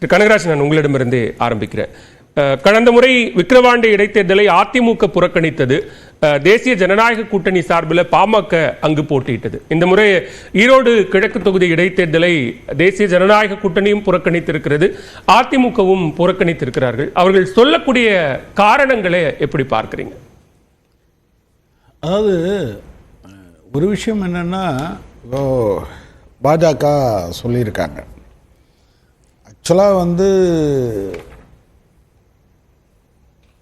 திரு கனகராஜ் நான் உங்களிடமிருந்தே ஆரம்பிக்கிறேன். கடந்த முறை விக்கிரவாண்டி இடைத்தேர்தலை அதிமுக புறக்கணித்தது. தேசிய ஜனநாயக கூட்டணி சார்பில் பாமக அங்கு போட்டியிட்டது. இந்த முறை ஈரோடு கிழக்கு தொகுதி இடைத்தேர்தலை தேசிய ஜனநாயக கூட்டணியும் புறக்கணித்திருக்கிறது. அதிமுகவும் புறக்கணித்திருக்கிறார்கள். அவர்கள் சொல்லக்கூடிய காரணங்களை எப்படி பார்க்குறீங்க? அதாவது ஒரு விஷயம் என்னென்னா பாஜக சொல்லியிருக்காங்க. ஆக்சுவலாக வந்து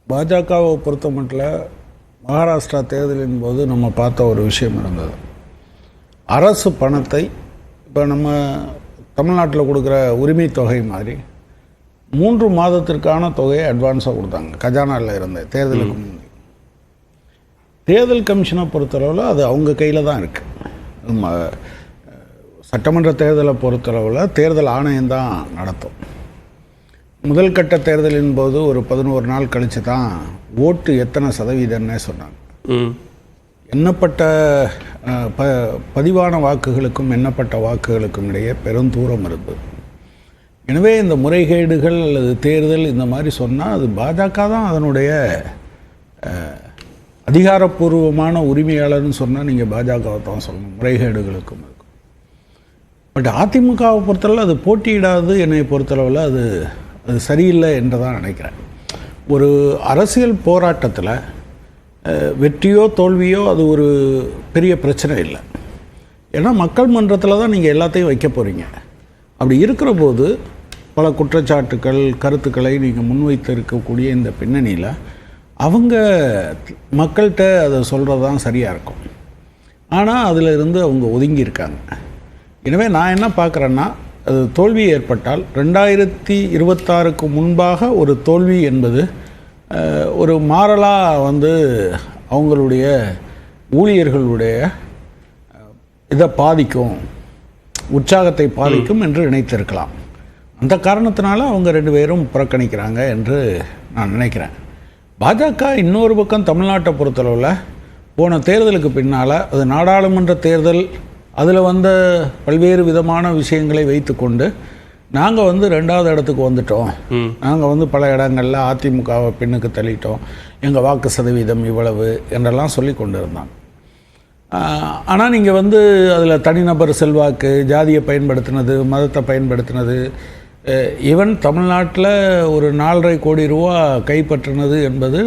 பாஜகவை பொறுத்த மட்டும் மகாராஷ்டிரா தேர்தலின் போது நம்ம பார்த்த ஒரு விஷயம் இருந்தது. அரசு பணத்தை இப்போ நம்ம தமிழ்நாட்டில் கொடுக்குற உரிமை தொகை மாதிரி மூன்று மாதத்திற்கான தொகையை அட்வான்ஸாக கொடுத்தாங்க. கஜானாவில் இருந்த தேர்தலுக்கு முன்னாடி தேர்தல் கமிஷனை பொறுத்தளவில் அது அவங்க கையில் தான் இருக்குது சட்டமன்ற தேர்தலை பொறுத்தளவில் தேர்தல் ஆணையம் தான் நடத்தும். முதல் கட்ட தேர்தலின் போது ஒரு பதினோரு நாள் கழித்து தான் ஓட்டு எத்தனை சதவீதம்னே சொன்னாங்க. எண்ணப்பட்ட ப பதிவான வாக்குகளுக்கும் எண்ணப்பட்ட வாக்குகளுக்கும் இடையே பெரும் தூரம் இருந்தது எனவே இந்த முறைகேடுகள் அல்லது தேர்தல் இந்த மாதிரி சொன்னால் அது பாஜக தான் அதனுடைய அதிகாரப்பூர்வமான உரிமையாளர்னு சொன்னால் நீங்கள் பாஜகவை தான் சொல்லணும். முறைகேடுகளுக்கும் பட் அதிமுகவை பொறுத்தளவு அது போட்டியிடாது என்னை பொறுத்தளவில் அது அது சரியில்லை என்று தான் நினைக்கிறேன். ஒரு அரசியல் போராட்டத்தில் வெற்றியோ தோல்வியோ அது ஒரு பெரிய பிரச்சனை இல்லை. ஏன்னா மக்கள் மன்றத்தில் தான் நீங்கள் எல்லாத்தையும் வைக்க போகிறீங்க அப்படி இருக்கிற போது பல குற்றச்சாட்டுக்கள் கருத்துக்களை நீங்கள் முன்வைத்து இருக்கக்கூடிய இந்த பின்னணியில் அவங்க மக்கள்கிட்ட அதை சொல்கிறது தான் சரியாக இருக்கும். ஆனால் அதில் இருந்து அவங்க ஒதுங்கி இருக்காங்க எனவே நான் என்ன பார்க்குறேன்னா அது தோல்வி ஏற்பட்டால் ரெண்டாயிரத்தி இருபத்தாறுக்கு முன்பாக ஒரு தோல்வி என்பது ஒரு மாறலாக வந்து அவங்களுடைய ஊழியர்களுடைய இதை பாதிக்கும் உற்சாகத்தை பாதிக்கும் என்று நினைத்திருக்கலாம். அந்த காரணத்தினால அவங்க ரெண்டு பேரும் புறக்கணிக்கிறாங்க என்று நான் நினைக்கிறேன். பாஜக இன்னொரு பக்கம் தமிழ்நாட்டை பொறுத்தளவில் போன தேர்தலுக்கு பின்னால் அது நாடாளுமன்ற தேர்தல் அதில் வந்த பல்வேறு விதமான விஷயங்களை வைத்துக்கொண்டு நாங்கள் வந்து ரெண்டாவது இடத்துக்கு வந்துட்டோம். நாங்கள் வந்து பல இடங்களில் அதிமுகவை பின்னுக்கு தள்ளிட்டோம். எங்கள் வாக்கு சதவீதம் இவ்வளவு என்றெல்லாம் சொல்லி கொண்டு இருந்தாங்க ஆனால் நீங்கள் வந்து அதில் தனிநபர் செல்வாக்கு ஜாதியை பயன்படுத்தினது மதத்தை பயன்படுத்தினது ஈவன் தமிழ்நாட்டில் ஒரு நாலரை கோடி ரூபா கைப்பற்றினது என்பது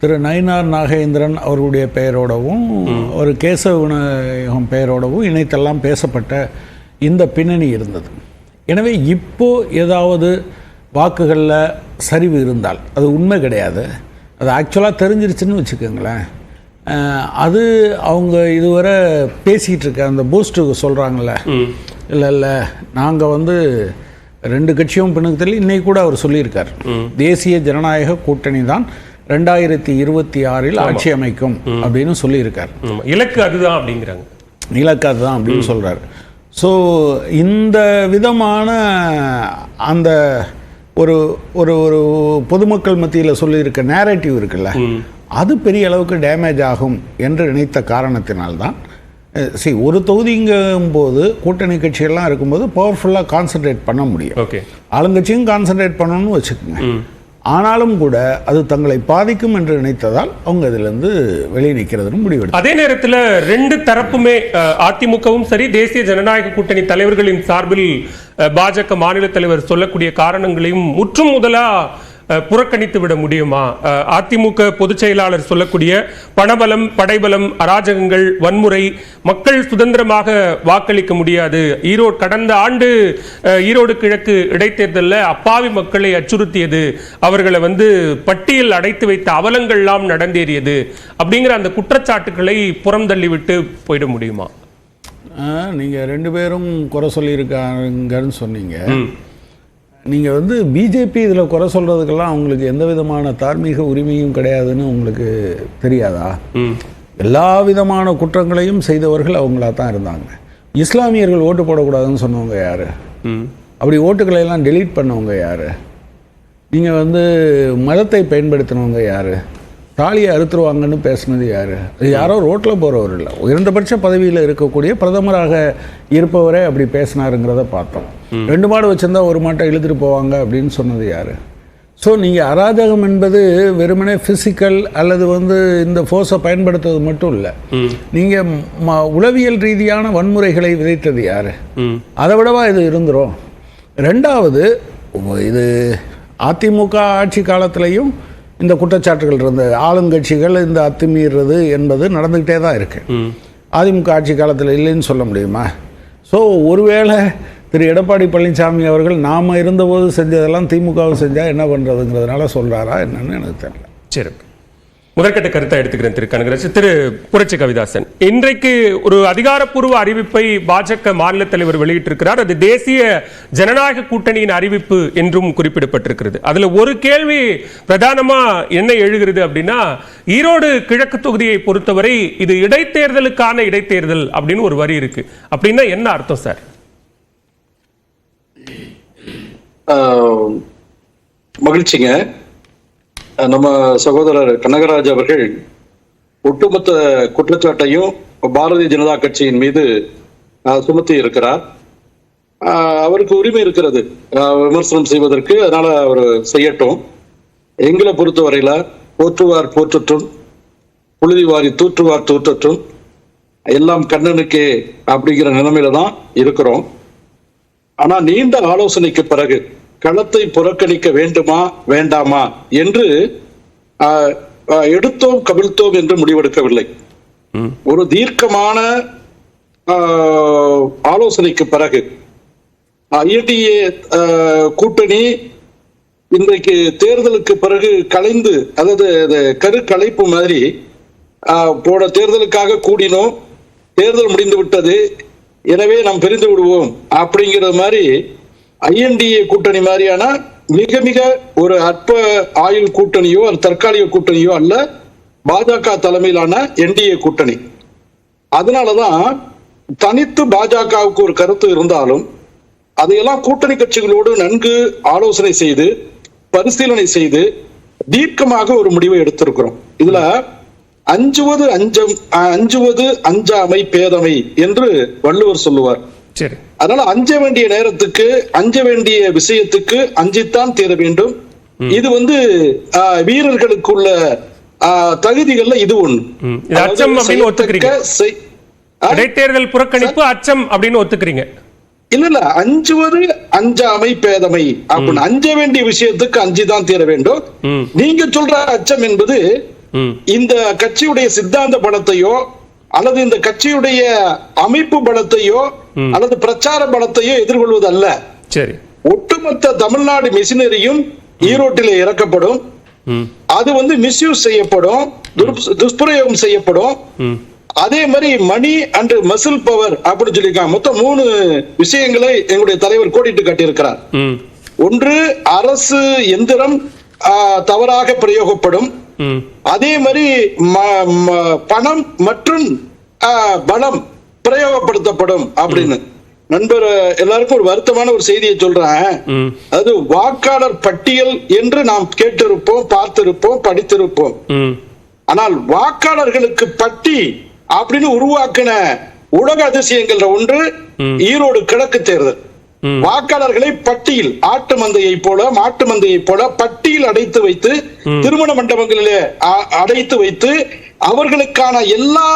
திரு நயினார் நாகேந்திரன் அவர்களுடைய பெயரோடவும் ஒரு கேசவ விநாயகம் பெயரோடவும் இணைத்தெல்லாம் பேசப்பட்ட இந்த பின்னணி இருந்தது. எனவே இப்போ ஏதாவது வாக்குகளில் சரிவு இருந்தால் அது உண்மை கிடையாது. அது ஆக்சுவலாக தெரிஞ்சிருச்சுன்னு வச்சுக்கோங்களேன். அது அவங்க இதுவரை பேசிக்கிட்டு இருக்க அந்த பூஸ்ட்டு சொல்கிறாங்கல்ல இல்லை இல்லை நாங்கள் வந்து ரெண்டு கட்சியும் பின்னுக்கு தள்ளி இன்னைக்கு கூட அவர் சொல்லியிருக்கார். தேசிய ஜனநாயக கூட்டணி தான் ரெண்டாயிரத்தி இருபத்தி ஆறில் ஆட்சி அமைக்கும் அப்படின்னு சொல்லியிருக்கார். இலக்கு அதுதான் அப்படிங்கிறாங்க. இலக்காது தான் அப்படின்னு சொல்கிறார் ஸோ இந்த விதமான அந்த ஒரு ஒரு ஒரு பொதுமக்கள் மத்தியில் சொல்லியிருக்க நேரேட்டிவ் இருக்குல்ல அது பெரிய அளவுக்கு டேமேஜ் ஆகும் என்று நினைத்த காரணத்தினால்தான் சரி ஒரு தொகுதிங்கும் போது கூட்டணி கட்சியெல்லாம் இருக்கும்போது பவர்ஃபுல்லாக கான்சென்ட்ரேட் பண்ண முடியும். ஓகே ஆளுங்கட்சியும் கான்சென்ட்ரேட் பண்ணணும்னு வச்சுக்கோங்க. ஆனாலும் கூட அது தங்களை பாதிக்கும் என்று நினைத்ததால் அவங்க இதிலிருந்து வெளியே நிற்கிறதுன்னு முடிவெடுத்தாங்க. அதே நேரத்தில் ரெண்டு தரப்புமே அதிமுகவும் சரி தேசிய ஜனநாயக கூட்டணி தலைவர்களின் சார்பில் பாஜக மாநில தலைவர் சொல்லக்கூடிய காரணங்களையும் முற்றும் முதலாக புறக்கணித்து விட முடியுமா? அதிமுக பொதுச் செயலாளர் சொல்லக்கூடிய பணபலம் படைபலம் அராஜகங்கள் வன்முறை மக்கள் சுதந்திரமாக வாக்களிக்க முடியாது. ஈரோடு கடந்த ஆண்டு ஈரோடு கிழக்கு இடைத்தேர்தலில் அப்பாவி மக்களை அச்சுறுத்தியது. அவர்களை வந்து பட்டியல் அடைத்து வைத்த அவலங்கள்லாம் நடந்தேறியது. அப்படிங்கிற அந்த குற்றச்சாட்டுகளை புறம் தள்ளிவிட்டு போயிட முடியுமா? நீங்கள் ரெண்டு பேரும் குறை சொல்லியிருக்காங்கன்னு சொன்னீங்க. நீங்கள் வந்து பிஜேபி இதில் குறை சொல்கிறதுக்கெல்லாம் அவங்களுக்கு எந்த விதமான தார்மீக உரிமையும் கிடையாதுன்னு உங்களுக்கு தெரியாதா? எல்லா விதமான குற்றங்களையும் செய்தவர்கள் அவங்களா தான் இருந்தாங்க. இஸ்லாமியர்கள் ஓட்டு போடக்கூடாதுன்னு சொன்னவங்க யார்? அப்படி ஓட்டுக்களை எல்லாம் டெலீட் பண்ணவங்க யார்? நீங்கள் வந்து மதத்தை பயன்படுத்தினவங்க யார்? தாலியை அறுத்துருவாங்கன்னு பேசுனது யார்? அது யாரோ ரோட்டில் போகிறவர் இல்லை. உயர்ந்தபட்ச பதவியில் இருக்கக்கூடிய பிரதமராக இருப்பவரே அப்படி பேசினாருங்கிறத பார்த்தோம். ரெண்டு மாடு வச்சிருந்தா ஒரு மாட்டை இழுத்துட்டு போவாங்க அப்படின்னு சொன்னது யாரு? ஸோ நீங்கள் அராஜகம் என்பது வெறுமனே ஃபிசிக்கல் அல்லது வந்து இந்த ஃபோர்ஸை பயன்படுத்துவது மட்டும் இல்லை. நீங்கள் உளவியல் ரீதியான வன்முறைகளை விதைத்தது யாரு? அதை விடவா இது இருந்துரும்? ரெண்டாவது இது அதிமுக ஆட்சி காலத்திலையும் இந்த குற்றச்சாட்டுகள் இருந்தது. ஆளுங்கட்சிகள் இந்த அத்துமீறுறது என்பது நடந்துக்கிட்டே தான் இருக்கு. அதிமுக ஆட்சி காலத்தில் இல்லைன்னு சொல்ல முடியுமா? ஸோ ஒருவேளை திரு எடப்பாடி பழனிசாமி அவர்கள் நாம் இருந்தபோது செஞ்சதெல்லாம் திமுகவும் செஞ்சால் என்ன பண்ணுறதுங்கிறதுனால சொல்கிறாரா என்னன்னு எனக்கு தெரியல. சரி. முதற்கட்ட கருத்தை எடுத்துக்கிறேன் திரு கனகராஜ். திரு புரட்சி கவிதாசன் இன்றைக்கு ஒரு அதிகாரப்பூர்வ அறிவிப்பை பாஜக மாநில தலைவர் வெளியிட்டிருக்கிறார். அது தேசிய ஜனநாயக கூட்டணியின் அறிவிப்பு என்றும் குறிப்பிடப்பட்டிருக்கிறது. அதுல ஒரு கேள்வி பிரதானமா என்ன எழுகிறது அப்படின்னா ஈரோடு கிழக்கு தொகுதியை பொறுத்தவரை இது இடைத்தேர்தலுக்கான இடைத்தேர்தல் அப்படின்னு ஒரு வரி இருக்கு. அப்படின்னா என்ன அர்த்தம் சார்? மகிழ்ச்சிங்க. நம்ம சகோதரர் கனகராஜ் அவர்கள் ஒட்டுமொத்த குற்றச்சாட்டையும் பாரதிய ஜனதா கட்சியின் மீது சுமத்தி இருக்கிறார். அவருக்கு உரிமை இருக்கிறது. விமர்சனம் செய்வதற்கு அதனால அவர் செய்யட்டும். எங்களை பொறுத்தவரையில போற்றுவார் போற்றட்டும் புழுதி வாரி தூற்றுவார் தூற்றட்டும் எல்லாம் கண்ணனுக்கே அப்படிங்கிற நிலைமையில தான் இருக்கிறோம். ஆனா நீண்ட ஆலோசனைக்கு பிறகு களத்தை புறக்கணிக்க வேண்டுமா வேண்டாமா என்று எடுத்தோம் கவிழ்த்தோம் என்று முடிவெடுக்கவில்லை. ஒரு தீர்க்கமான ஆலோசனைக்கு பிறகு ஐஎன்டிஏ கூட்டணி இன்றைக்கு தேர்தலுக்கு பிறகு கலைந்து அதாவது கரு கலைப்பு மாதிரி போன தேர்தலுக்காக கூடினோம். தேர்தல் முடிந்து விட்டது. எனவே நாம் பிரிந்து விடுவோம் அப்படிங்கிற மாதிரி ஐஎன்டிஏ கூட்டணி மாதிரியான மிக மிக ஒரு அற்ப ஆயுள் கூட்டணியோ அல்லது தற்காலிக கூட்டணியோ அல்ல பாஜக தலைமையிலான என்டிஏ கூட்டணி. அதனாலதான் தனித்து பாஜகவுக்கு ஒரு கருத்து இருந்தாலும் அதையெல்லாம் கூட்டணி கட்சிகளோடு நன்கு ஆலோசனை செய்து பரிசீலனை செய்து தீர்க்கமாக ஒரு முடிவை எடுத்திருக்கிறோம். இதுல அஞ்சுவது அஞ்சம் அஞ்சுவது அஞ்சாமை பேதமை என்று வள்ளுவர் சொல்லுவார். சரி. அதனால அஞ்ச வேண்டிய நேரத்துக்கு அஞ்ச வேண்டிய விஷயத்துக்கு அஞ்சித்தான் தீர வேண்டும். இது வந்து வீரர்களுக்குள்ள தகுதிகள்ல இது ஒண்ணு. அச்சம்? இடைத்தேர்தல் புறக்கணிப்பு அச்சம் அப்படின்னு ஒத்துக்கிறீங்க. இல்ல இல்ல. அஞ்சுவது அஞ்சாமை பேதமை. அப்படின்னு அஞ்ச வேண்டிய விஷயத்துக்கு அஞ்சுதான் தீர வேண்டும். நீங்க சொல்ற அச்சம் என்பது இந்த கட்சியுடைய சித்தாந்த பலத்தையோ அல்லது இந்த கட்சியுடைய அமைப்பு பலத்தையோ அல்லது பிரச்சார பலத்தையோ எதிர்கொள்வது அல்ல சரி. ஒட்டுமொத்த தமிழ்நாடு மிஷினரியும் ஈரோட்டிலே இறக்கப்படும். அது வந்து மிஸ்யூஸ் செய்யப்படும் துஷ்பிரயோகம் செய்யப்படும். அதே மாதிரி மணி அண்ட் மசில் பவர் அப்படின்னு சொல்லியிருக்காங்க. மொத்தம் மூணு விஷயங்களை எங்களுடைய தலைவர் கோடிட்டு காட்டியிருக்கிறார். ஒன்று அரசு எந்திரம் தவறாக பிரயோகப்படும். அதே மாதிரி ம- ம- பணம் மற்றும் பலம் பிரயோகப்படுத்தப்படும் அப்படின்னு. நண்பர் எல்லாருக்கும் ஒரு வருத்தமான ஒரு செய்தியை சொல்றேன். அது வாக்காளர் பட்டியல் என்று நாம் கேட்டிருப்போம் பார்த்திருப்போம் படித்திருப்போம். ஆனால் வாக்காளர்களுக்கு பட்டி அப்படின்னு உருவாக்கின உலக அதிசயங்கள்ல ஒன்று ஈரோடு கிழக்கு தேர்தல். வாக்காளர்களை பட்டியில் ஆட்டு மந்தையை போல மாட்டு மந்தையை போல பட்டியில் அடைத்து வைத்து திருமண மண்டபங்களிலே அடைத்து வைத்து அவர்களுக்கான எல்லா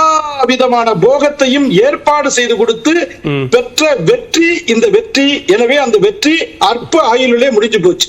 விதமான போகத்தையும் ஏற்பாடு செய்து கொடுத்து பெற்ற வெற்றி இந்த வெற்றி எனவே அந்த வெற்றி அற்ப ஆயுளிலே முடிஞ்சு போச்சு.